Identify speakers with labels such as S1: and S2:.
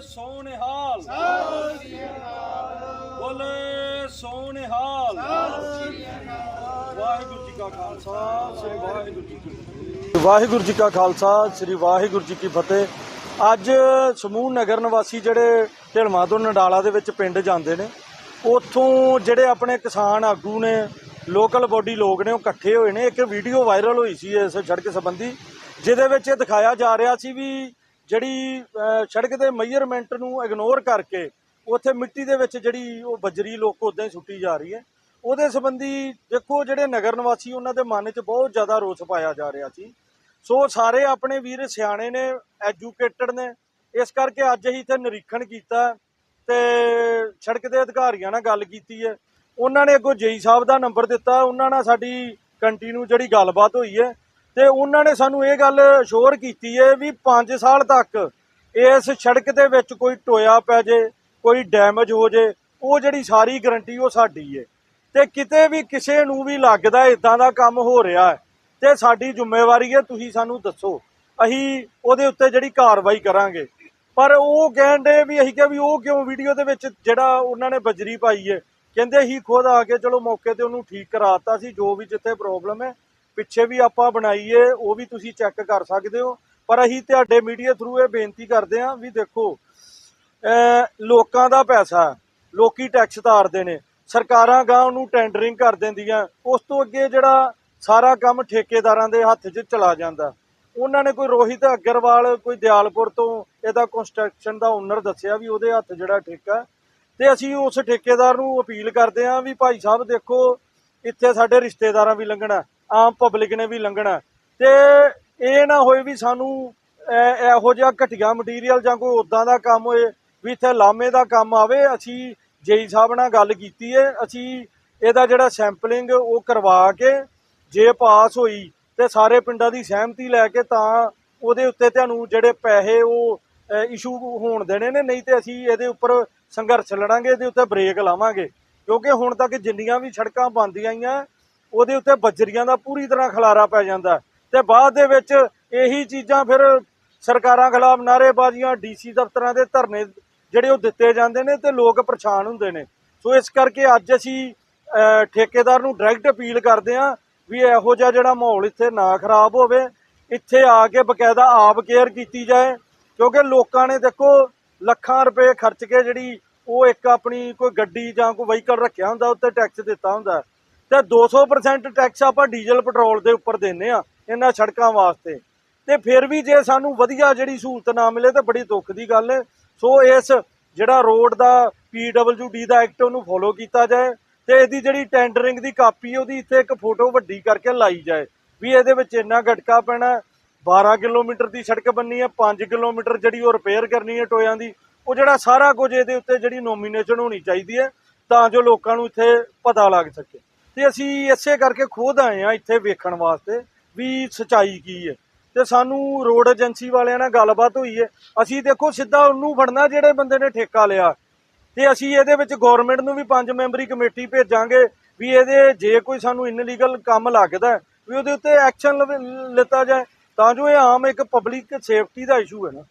S1: ਸੋਨਿਹਾਲ। ਬੋਲੇ ਸੋਨਿਹਾਲ। ਵਾਹਿਗੁਰੂ ਜੀ ਕਾ ਖਾਲਸਾ ਸ੍ਰੀ ਵਾਹਿਗੁਰੂ ਜੀ ਕੀ ਫਤਿਹ। ਵਾਹਿਗੁਰੂ ਜੀ ਕਾ ਖਾਲਸਾ ਸ੍ਰੀ ਵਾਹਿਗੁਰੂ ਜੀ ਕੀ ਫਤਿਹ। ਅੱਜ ਸਮੂਹ ਨਗਰ ਨਿਵਾਸੀ ਜਿਹੜੇ ਢਿਲਮਾ ਤੋਂ ਨਡਾਲਾ ਦੇ ਵਿੱਚ ਪਿੰਡ ਜਾਂਦੇ ਨੇ ਉੱਥੋਂ ਜਿਹੜੇ ਆਪਣੇ ਕਿਸਾਨ ਆਗੂ ਨੇ ਲੋਕਲ ਬੋਡੀ ਲੋਕ ਨੇ ਉਹ ਇਕੱਠੇ ਹੋਏ ਨੇ। ਇੱਕ ਵੀਡੀਓ ਵਾਇਰਲ ਹੋਈ ਸੀ ਇਸ ਸੜਕ ਸੰਬੰਧੀ ਜਿਹਦੇ ਵਿੱਚ ਇਹ ਦਿਖਾਇਆ ਜਾ ਰਿਹਾ ਸੀ ਵੀ ਜਿਹੜੀ ਸੜਕ ਦੇ ਮੇਜਰਮੈਂਟ ਨੂੰ ਇਗਨੋਰ ਕਰਕੇ ਉੱਥੇ ਮਿੱਟੀ ਦੇ ਵਿੱਚ ਜਿਹੜੀ ਉਹ ਬਜਰੀ ਲੋਕ ਉਦਾਂ ਹੀ ਸੁੱਟੀ ਜਾ ਰਹੀ ਹੈ। ਉਹਦੇ ਸੰਬੰਧੀ ਦੇਖੋ ਜਿਹੜੇ ਨਗਰ ਨਿਵਾਸੀ ਉਹਨਾਂ ਦੇ ਮਨ 'ਚ ਬਹੁਤ ਜ਼ਿਆਦਾ ਰੋਸ ਪਾਇਆ ਜਾ ਰਿਹਾ ਸੀ। ਸੋ ਸਾਰੇ ਆਪਣੇ ਵੀਰ ਸਿਆਣੇ ਨੇ ਐਜੂਕੇਟਡ ਨੇ। ਇਸ ਕਰਕੇ ਅੱਜ ਅਸੀਂ ਇੱਥੇ ਨਿਰੀਖਣ ਕੀਤਾ ਤੇ ਸੜਕ ਦੇ ਅਧਿਕਾਰੀਆਂ ਨਾਲ ਗੱਲ ਕੀਤੀ ਹੈ। ਉਹਨਾਂ ਨੇ ਅੱਗੋਂ ਜੇਈ ਸਾਹਿਬ ਦਾ ਨੰਬਰ ਦਿੱਤਾ। ਉਹਨਾਂ ਨਾਲ ਸਾਡੀ ਕੰਟੀਨਿਊ ਜਿਹੜੀ ਗੱਲਬਾਤ ਹੋਈ ਹੈ। ਤੇ ਉਹਨਾਂ ਨੇ ਸਾਨੂੰ ਇਹ ਗੱਲ ਸ਼ੋਰ ਕੀਤੀ ਹੈ ਵੀ 5 ਸਾਲ ਤੱਕ ਇਸ ਸੜਕ ਦੇ ਵਿੱਚ ਕੋਈ ਟੋਇਆ ਪੈ ਜੇ, ਕੋਈ ਡੈਮੇਜ ਹੋ ਜੇ, ਉਹ ਜਿਹੜੀ ਸਾਰੀ ਗਰੰਟੀ ਉਹ ਸਾਡੀ ਹੈ ਤੇ ਕਿਤੇ ਵੀ ਕਿਸੇ ਨੂੰ ਵੀ ਲੱਗਦਾ ਇਦਾਂ ਦਾ ਕੰਮ ਹੋ ਰਿਹਾ ਹੈ, ਤੇ ਸਾਡੀ ਜ਼ਿੰਮੇਵਾਰੀ ਹੈ ਤੁਸੀਂ ਸਾਨੂੰ ਦੱਸੋ। ਅਸੀਂ ਉਹਦੇ ਉੱਤੇ ਜਿਹੜੀ ਕਾਰਵਾਈ ਕਰਾਂਗੇ। ਪਰ ਉਹ ਕਹਿੰਦੇ ਵੀ ਅਸੀਂ ਕਿਹਾ ਵੀ ਉਹ ਕਿਉਂ ਵੀਡੀਓ ਦੇ ਵਿੱਚ ਜਿਹੜਾ ਉਹਨਾਂ ਨੇ ਬਜਰੀ ਪਾਈ ਹੈ ਕਹਿੰਦੇ ਹੀ ਖੁਦ ਆ ਕੇ ਚਲੋ ਮੌਕੇ ਤੇ ਉਹਨੂੰ ਠੀਕ ਕਰਾਤਾ ਸੀ, ਜੋ ਵੀ ਜਿੱਥੇ ਪ੍ਰੋਬਲਮ ਹੈ ਪਿੱਛੇ ਵੀ ਆਪਾਂ ਬਣਾਈਏ ਉਹ ਵੀ ਤੁਸੀਂ ਚੈੱਕ ਕਰ ਸਕਦੇ ਹੋ। ਪਰ ਅਸੀਂ ਤੁਹਾਡੇ ਮੀਡੀਆ ਥਰੂ ਇਹ ਬੇਨਤੀ ਕਰਦੇ ਹਾਂ ਵੀ ਦੇਖੋ ਲੋਕਾਂ ਦਾ ਪੈਸਾ ਹੈ, ਲੋਕੀ ਟੈਕਸ ਤਾਰਦੇ ਨੇ ਸਰਕਾਰਾਂ ਗਾਂ ਉਹਨੂੰ ਟੈਂਡਰਿੰਗ ਕਰ ਦਿੰਦੀਆਂ ਉਸ ਤੋਂ ਅੱਗੇ ਜਿਹੜਾ ਸਾਰਾ ਕੰਮ ਠੇਕੇਦਾਰਾਂ ਦੇ ਹੱਥ 'ਚ ਚਲਾ ਜਾਂਦਾ। ਉਹਨਾਂ ਨੇ ਕੋਈ ਰੋਹਿਤ ਅਗਰਵਾਲ ਕੋਈ ਦਿਆਲਪੁਰ ਤੋਂ ਇਹਦਾ ਕੰਸਟਰਕਸ਼ਨ ਦਾ ਓਨਰ ਦੱਸਿਆ ਵੀ ਉਹਦੇ ਹੱਥ ਜਿਹੜਾ ਠੇਕਾ ਹੈ। ਤੇ ਅਸੀਂ ਉਸ ਠੇਕੇਦਾਰ ਨੂੰ ਅਪੀਲ ਕਰਦੇ ਹਾਂ ਵੀ ਭਾਈ ਸਾਹਿਬ ਦੇਖੋ ਇੱਥੇ ਸਾਡੇ ਰਿਸ਼ਤੇਦਾਰਾਂ ਵੀ ਲੰਘਣਾ ਆਮ ਪਬਲਿਕ ਨੇ ਵੀ ਲੰਘਣਾ ਤੇ ਇਹ ਨਾ ਹੋਏ ਵੀ ਸਾਨੂੰ ਇਹੋ ਜਿਹਾ ਘਟੀਆ ਮਟੀਰੀਅਲ ਜਾਂ ਕੋਈ ਉਦਾਂ ਦਾ ਕੰਮ ਹੋਏ ਵੀ ਇੱਥੇ ਲਾਮੇ ਦਾ ਕੰਮ ਆਵੇ, ਅਸੀਂ ਜੇਈ ਸਾਹਿਬ ਨਾਲ ਗੱਲ ਕੀਤੀ ਹੈ ਅਸੀਂ ਇਹਦਾ ਜਿਹੜਾ ਸੈਂਪਲਿੰਗ ਉਹ ਕਰਵਾ ਕੇ ਜੇ ਪਾਸ ਹੋਈ ਤੇ ਸਾਰੇ ਪਿੰਡਾਂ ਦੀ ਸਹਿਮਤੀ ਲੈ ਕੇ ਤਾਂ ਉਹਦੇ ਉੱਤੇ ਤੁਹਾਨੂੰ ਜਿਹੜੇ ਪੈਸੇ ਉਹ ਇਸ਼ੂ ਹੋਣ ਦੇਣੇ ਨੇ, ਨਹੀਂ ਤੇ ਅਸੀਂ ਇਹਦੇ ਉੱਪਰ ਸੰਘਰਸ਼ ਲੜਾਂਗੇ, ਇਹਦੇ ਉੱਤੇ ਬ੍ਰੇਕ ਲਾਵਾਂਗੇ। ਕਿਉਂਕਿ ਹੁਣ ਤੱਕ ਜਿੰਨੀਆਂ ਵੀ ਸੜਕਾਂ ਬਣਦੀਆਂ ਆਈਆਂ ਉਹਦੇ ਉੱਤੇ ਬੱਜਰੀਆਂ ਦਾ ਪੂਰੀ ਤਰ੍ਹਾਂ ਖਲਾਰਾ ਪੈ ਜਾਂਦਾ ਤੇ ਬਾਅਦ ਦੇ ਵਿੱਚ ਇਹੀ ਚੀਜ਼ਾਂ ਫਿਰ ਸਰਕਾਰਾਂ ਖਿਲਾਫ ਨਾਅਰੇਬਾਜ਼ੀਆਂ ਡੀਸੀ ਦਫ਼ਤਰਾਂ ਦੇ ਧਰਨੇ ਜਿਹੜੇ ਉਹ ਦਿੱਤੇ ਜਾਂਦੇ ਨੇ ਤੇ ਲੋਕ ਪਰੇਸ਼ਾਨ ਹੁੰਦੇ ਨੇ। ਸੋ ਇਸ ਕਰਕੇ ਅੱਜ ਅਸੀਂ ਠੇਕੇਦਾਰ ਨੂੰ ਡਾਇਰੈਕਟ ਅਪੀਲ ਕਰਦੇ ਹਾਂ ਵੀ ਇਹੋ ਜਿਹਾ ਜਿਹੜਾ ਮਾਹੌਲ ਇੱਥੇ ਨਾ ਖਰਾਬ ਹੋਵੇ, ਇੱਥੇ ਆ ਕੇ ਬਕਾਇਦਾ ਆਪ ਕੇਅਰ ਕੀਤੀ ਜਾਏ, ਕਿਉਂਕਿ ਲੋਕਾਂ ਨੇ ਦੇਖੋ ਲੱਖਾਂ ਰੁਪਏ ਖਰਚ ਕੇ ਜਿਹੜੀ ਉਹ ਇੱਕ ਆਪਣੀ ਕੋਈ ਗੱਡੀ ਜਾਂ ਕੋਈ ਵਹੀਕਲ ਰੱਖਿਆ ਹੁੰਦਾ, ਉੱਤੇ ਟੈਕਸ ਦਿੱਤਾ ਹੁੰਦਾ ਤੇ 200% ਟੈਕਸ ਆਪਾਂ ਡੀਜ਼ਲ ਪੈਟਰੋਲ ਦੇ ਉੱਪਰ ਦਿੰਨੇ ਆ ਇਹਨਾਂ ਸੜਕਾਂ ਵਾਸਤੇ। ਤੇ ਫਿਰ ਵੀ ਜੇ ਸਾਨੂੰ ਵਧੀਆ ਜਿਹੜੀ ਸਹੂਲਤ ਨਾ ਮਿਲੇ ਤਾਂ ਬੜੀ ਦੁੱਖ ਦੀ ਗੱਲ ਹੈ। ਸੋ ਇਸ ਜਿਹੜਾ ਰੋਡ ਦਾ ਪੀਡਬਲਯੂਡੀ ਦਾ ਐਕਟ ਉਹਨੂੰ ਫੋਲੋ ਕੀਤਾ ਜਾਏ ਤੇ ਇਹਦੀ ਜਿਹੜੀ ਟੈਂਡਰਿੰਗ ਦੀ ਕਾਪੀ ਉਹਦੀ ਇੱਥੇ ਇੱਕ ਫੋਟੋ ਵੱਡੀ ਕਰਕੇ ਲਾਈ ਜਾਏ ਵੀ ਇਹਦੇ ਵਿੱਚ ਇੰਨਾ ਘਟਕਾ ਪੈਣਾ ਹੈ। 12 ਕਿਲੋਮੀਟਰ ਦੀ ਸੜਕ ਬੰਨੀ ਹੈ 5 ਕਿਲੋਮੀਟਰ ਜਿਹੜੀ ਉਹ ਰਿਪੇਅਰ ਕਰਨੀ ਹੈ ਟੋਇਆਂ ਦੀ, ਉਹ ਜਿਹੜਾ ਸਾਰਾ ਕੁਝ ਇਹਦੇ ਉੱਤੇ ਜਿਹੜੀ ਨੋਮੀਨੇਸ਼ਨ ਹੋਣੀ ਚਾਹੀਦੀ ਹੈ ਤਾਂ ਜੋ ਲੋਕਾਂ ਨੂੰ ਇੱਥੇ ਪਤਾ ਲੱਗ ਸਕੇ। ਤੇ ਅਸੀਂ ਇਸੇ ਕਰਕੇ ਖੁਦ ਆਏ ਆ ਇੱਥੇ ਵੇਖਣ ਵਾਸਤੇ ਵੀ ਸਚਾਈ ਕੀ ਹੈ। ਤੇ ਸਾਨੂੰ ਰੋਡ ਏਜੰਸੀ ਵਾਲਿਆਂ ਨਾਲ ਗੱਲਬਾਤ ਹੋਈ ਹੈ। ਅਸੀਂ ਦੇਖੋ ਸਿੱਧਾ ਉਹਨੂੰ ਫੜਨਾ ਜਿਹੜੇ ਬੰਦੇ ਨੇ ਠੇਕਾ ਲਿਆ। ਤੇ ਅਸੀਂ ਇਹਦੇ ਵਿੱਚ ਗਵਰਨਮੈਂਟ ਨੂੰ ਵੀ ਪੰਜ ਮੈਂਬਰੀ ਕਮੇਟੀ ਭੇਜਾਂਗੇ ਵੀ ਇਹਦੇ ਜੇ ਕੋਈ ਸਾਨੂੰ ਇਨਲੀਗਲ ਕੰਮ ਲੱਗਦਾ ਵੀ ਉਹਦੇ ਉੱਤੇ ਐਕਸ਼ਨ ਲਿੱਤਾ ਜਾਏ, ਤਾਂ ਜੋ ਇਹ ਆਮ ਇੱਕ ਪਬਲਿਕ ਸੇਫਟੀ ਦਾ ਇਸ਼ੂ ਹੈ ਨਾ।